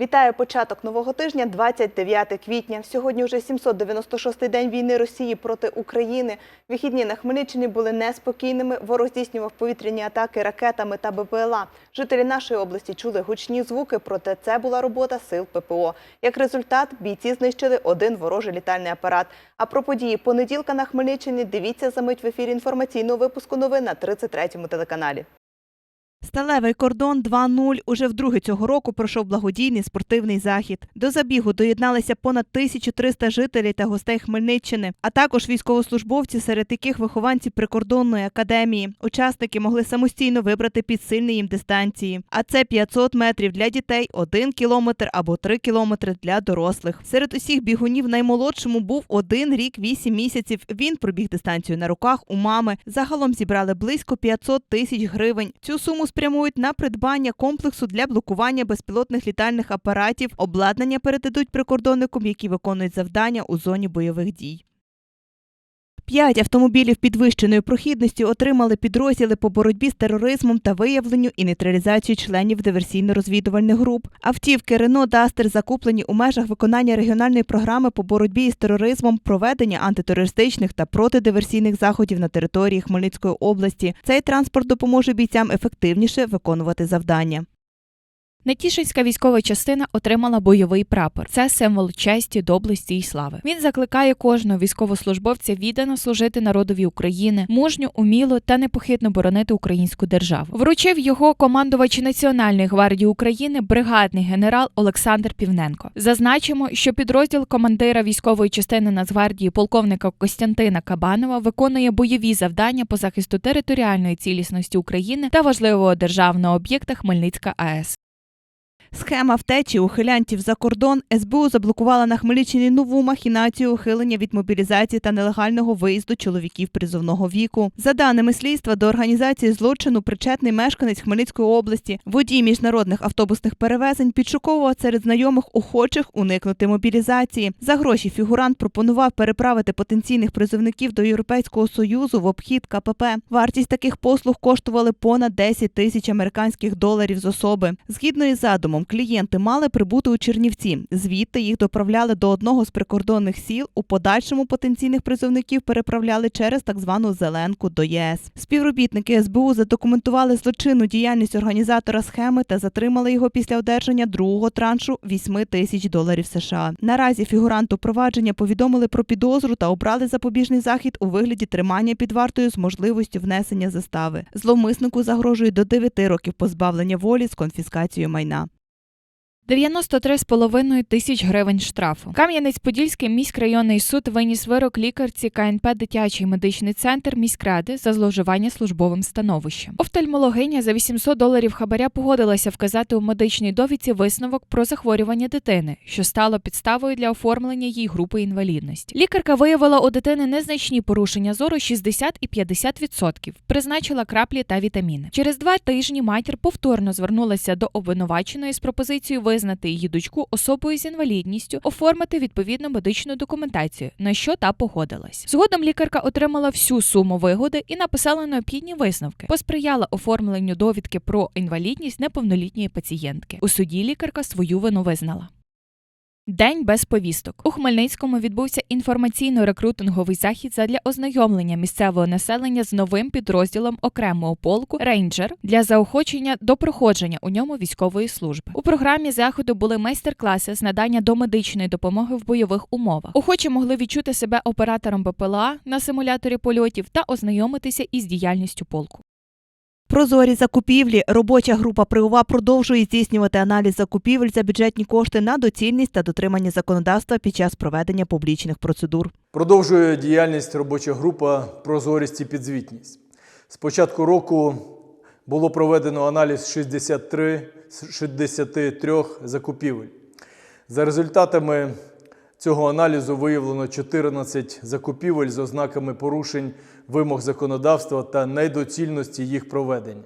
Вітаю початок нового тижня, 29 квітня. Сьогодні вже 796-й день війни Росії проти України. Вихідні на Хмельниччині були неспокійними. Ворог здійснював повітряні атаки ракетами та БПЛА. Жителі нашої області чули гучні звуки, проте це була робота сил ППО. Як результат, бійці знищили один ворожий літальний апарат. А про події понеділка на Хмельниччині дивіться за мить в ефірі інформаційного випуску новин на 33-му телеканалі. Сталевий кордон 2.0 уже вдруге цього року пройшов благодійний спортивний захід. До забігу доєдналися понад 1300 жителів та гостей Хмельниччини, а також військовослужбовці, серед яких вихованці прикордонної академії. Учасники могли самостійно вибрати підсильні їм дистанції. А це 500 метрів для дітей, 1 кілометр або 3 кілометри для дорослих. Серед усіх бігунів наймолодшому був один рік 8 місяців. Він пробіг дистанцію на руках у мами. Загалом зібрали близько 500 тисяч гривень. Цю суму спрямують на придбання комплексу для блокування безпілотних літальних апаратів. Обладнання передадуть прикордонникам, які виконують завдання у зоні бойових дій. П'ять автомобілів підвищеної прохідності отримали підрозділи по боротьбі з тероризмом та виявленню і нейтралізацію членів диверсійно-розвідувальних груп. Автівки Рено Дастер закуплені у межах виконання регіональної програми по боротьбі із тероризмом, проведення антитерористичних та протидиверсійних заходів на території Хмельницької області. Цей транспорт допоможе бійцям ефективніше виконувати завдання. Нетішинська військова частина отримала бойовий прапор. Це символ честі, доблесті і слави. Він закликає кожного військовослужбовця віддано служити народові України, мужньо, уміло та непохитно боронити українську державу. Вручив його командувач Національної гвардії України, бригадний генерал Олександр Півненко. Зазначимо, що підрозділ командира військової частини Нацгвардії полковника Костянтина Кабанова виконує бойові завдання по захисту територіальної цілісності України та важливого державного об'єкта Хмельницька АЕС. Схема втечі ухилянтів за кордон СБУ заблокувала на Хмельниччині нову махінацію ухилення від мобілізації та нелегального виїзду чоловіків призовного віку. За даними слідства, до організації злочину причетний мешканець Хмельницької області, водій міжнародних автобусних перевезень підшуковував серед знайомих охочих уникнути мобілізації. За гроші фігурант пропонував переправити потенційних призовників до Європейського союзу в обхід КПП. Вартість таких послуг коштували понад 10 тисяч американських доларів з особи. Згідно із задумом, клієнти мали прибути у Чернівці. Звідти їх доправляли до одного з прикордонних сіл. У подальшому потенційних призовників переправляли через так звану зеленку до ЄС. Співробітники СБУ задокументували злочинну діяльність організатора схеми та затримали його після одержання другого траншу 8 тисяч доларів США. Наразі фігуранту провадження повідомили про підозру та обрали запобіжний захід у вигляді тримання під вартою з можливістю внесення застави. Зловмиснику загрожує до 9 років позбавлення волі з конфіскацією майна. 93,5 тисяч гривень штрафу. Кам'янець-Подільський міськрайонний суд виніс вирок лікарці КНП Дитячий медичний центр міськради за зловживання службовим становищем. Офтальмологиня за 800 доларів хабаря погодилася вказати у медичній довідці висновок про захворювання дитини, що стало підставою для оформлення їй групи інвалідності. Лікарка виявила у дитини незначні порушення зору 60 і 50%, призначила краплі та вітаміни. Через два тижні матір повторно звернулася до обвинуваченої з пропозицією визнати її дочку особою з інвалідністю, оформити відповідну медичну документацію, на що та погодилась. Згодом лікарка отримала всю суму вигоди і написала необхідні висновки. Посприяла оформленню довідки про інвалідність неповнолітньої пацієнтки. У суді лікарка свою вину визнала. День без повісток у Хмельницькому відбувся інформаційно-рекрутинговий захід задля ознайомлення місцевого населення з новим підрозділом окремого полку рейнджер для заохочення до проходження у ньому військової служби. У програмі заходу були майстер-класи з надання домедичної допомоги в бойових умовах. Охочі могли відчути себе оператором БПЛА на симуляторі польотів та ознайомитися із діяльністю полку. Прозорі закупівлі. Робоча група ПРИОВА продовжує здійснювати аналіз закупівель за бюджетні кошти на доцільність та дотримання законодавства під час проведення публічних процедур. Продовжує діяльність робоча група Прозорість і підзвітність. З початку року було проведено аналіз 63 з 63 закупівель. За результатами цього аналізу виявлено 14 закупівель з ознаками порушень вимог законодавства та недоцільності їх проведення.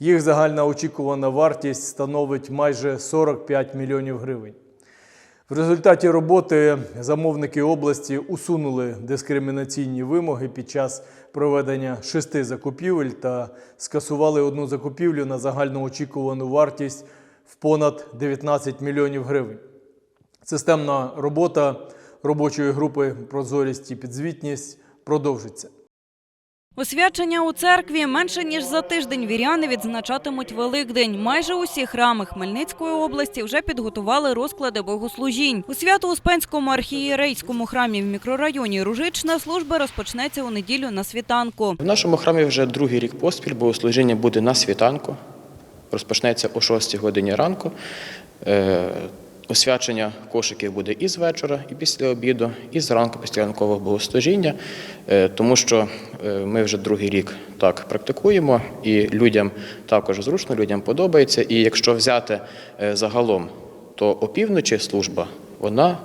Їх загальна очікувана вартість становить майже 45 мільйонів гривень. В результаті роботи замовники області усунули дискримінаційні вимоги під час проведення шести закупівель та скасували одну закупівлю на загальну очікувану вартість в понад 19 мільйонів гривень. Системна робота робочої групи Прозорість і підзвітність продовжиться. Освячення у церкві менше ніж за тиждень віряни відзначатимуть Великдень. Майже усі храми Хмельницької області вже підготували розклади богослужінь. У Свято-Успенському архієрейському храмі в мікрорайоні Ружична служба розпочнеться у неділю на світанку. В нашому храмі вже другий рік поспіль богослужіння буде на світанку. Розпочнеться о 6 годині ранку. Освячення кошиків буде і з вечора, і після обіду, і зранку після ранкового богослужіння, Е, тому що е, ми вже другий рік так практикуємо, і людям також зручно, людям подобається. І якщо взяти е, загалом, то опівночі служба, вона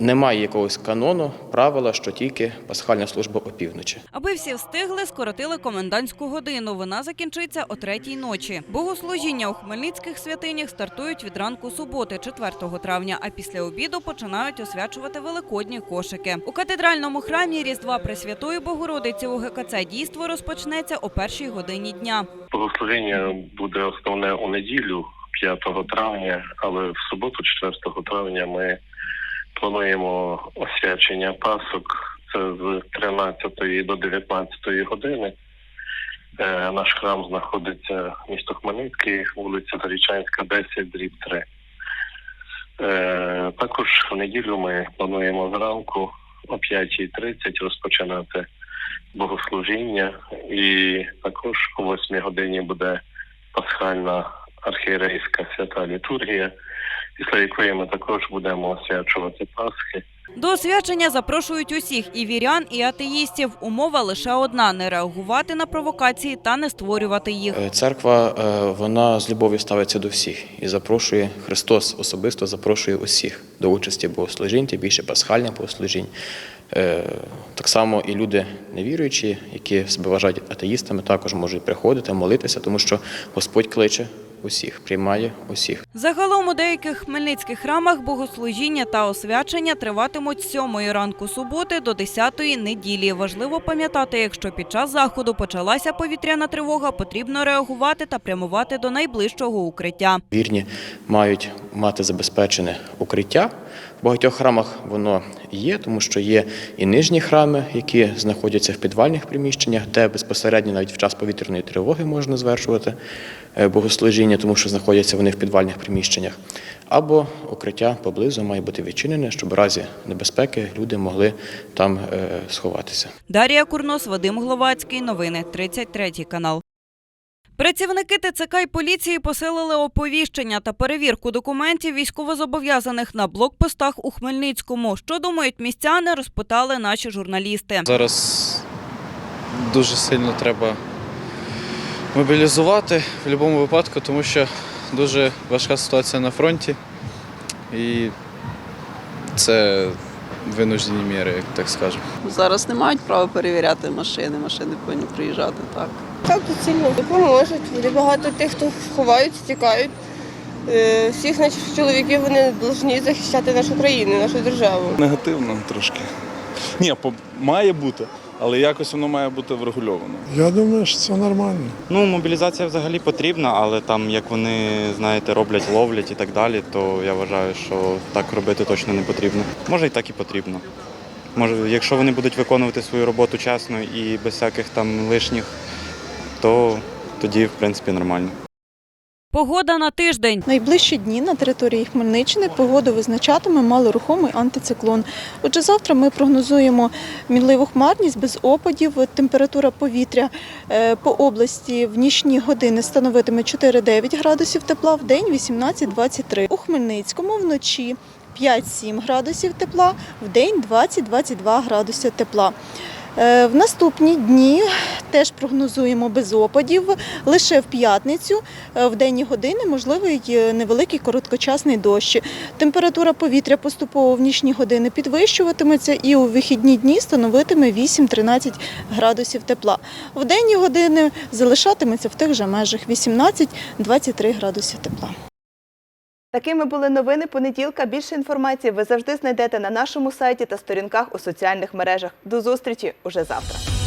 е, не має якогось канону, правила, що тільки пасхальна служба опівночі. Аби всі встигли, скоротили комендантську годину. Вона закінчиться о третій ночі. Богослужіння у хмельницьких святинях стартують від ранку суботи, 4 травня, а після обіду починають освячувати великодні кошики. У катедральному храмі Різдва Пресвятої Богородиці у ГКЦ дійство розпочнеться о першій годині дня. Богослужіння буде основне у неділю 5 травня, але в суботу, 4 травня, ми плануємо освячення пасок. З 13 до 19 години. Е, Наш храм знаходиться місто Хмельницький, вулиця Зарічанська, 10, дріб 3. Е, Також в неділю ми плануємо зранку о 5.30 розпочинати богослужіння, і також о 8 годині буде пасхальна архієрейська свята літургія, після якої ми також будемо освячувати Пасхи. До освячення запрошують усіх і вірян, і атеїстів. Умова лише одна – не реагувати на провокації та не створювати їх. Е, Церква е, вона з любов'ю ставиться до всіх і запрошує Христос особисто запрошує усіх до участі богослужінь, тим більше пасхальних богослужінь. Е, Так само і люди невіруючі, які себе вважають атеїстами, також можуть приходити, молитися, тому що Господь кличе усіх, приймає усіх. Загалом у деяких хмельницьких храмах богослужіння та освячення триватимуть з 7 ранку суботи до 10 неділі. Важливо пам'ятати, якщо під час заходу почалася повітряна тривога, потрібно реагувати та прямувати до найближчого укриття. Вірні мають мати забезпечене укриття. Багатьох храмах воно є, тому що є і нижні храми, які знаходяться в підвальних приміщеннях, де безпосередньо навіть в час повітряної тривоги можна звершувати е, богослужіння, тому що знаходяться вони в підвальних приміщеннях. Або укриття поблизу має бути відчинене, щоб в разі небезпеки люди могли там е, сховатися. Дар'я Курнос, Вадим Гловацький. Новини 33 канал. Працівники ТЦК і поліції посилили оповіщення та перевірку документів військовозобов'язаних на блокпостах у Хмельницькому. Що думають містяни, розпитали наші журналісти. Зараз дуже сильно треба мобілізувати в будь-якому випадку, тому що дуже важка ситуація на фронті. І це винуждені міри, як так скажемо. Зараз не мають права перевіряти машини, машини повинні приїжджати так. Так доцільно допоможуть. Є багато тих, хто ховаються, тікають. Е, Всіх наших чоловіків вони повинні захищати нашу країну, нашу державу. Негативно трошки. Ні, по- має бути, але якось воно має бути врегульовано. Я думаю, що це нормально. Ну, мобілізація взагалі потрібна, але там, як вони, знаєте, роблять, ловлять і так далі, то я вважаю, що так робити точно не потрібно. Може, і так і потрібно. Може, якщо вони будуть виконувати свою роботу чесно і без всяких там лишніх, то тоді, в принципі, нормально. Погода на тиждень. Найближчі дні на території Хмельниччини погоду визначатиме малорухомий антициклон. Отже, завтра ми прогнозуємо мінливу хмарність без опадів. Температура повітря е, по області в нічні години становитиме 4-9 градусів тепла, в день 18-23. У Хмельницькому вночі 5-7 градусів тепла, в день 20-22 градуси тепла. Е, В наступні дні теж прогнозуємо без опадів. Лише в п'ятницю е, в денні години можливий невеликий короткочасний дощ. Температура повітря поступово в нічні години підвищуватиметься і у вихідні дні становитиме 8-13 градусів тепла. В денні години залишатиметься в тих же межах 18-23 градуси тепла. Такими були новини понеділка. Більше інформації ви завжди знайдете на нашому сайті та сторінках у соціальних мережах. До зустрічі уже завтра.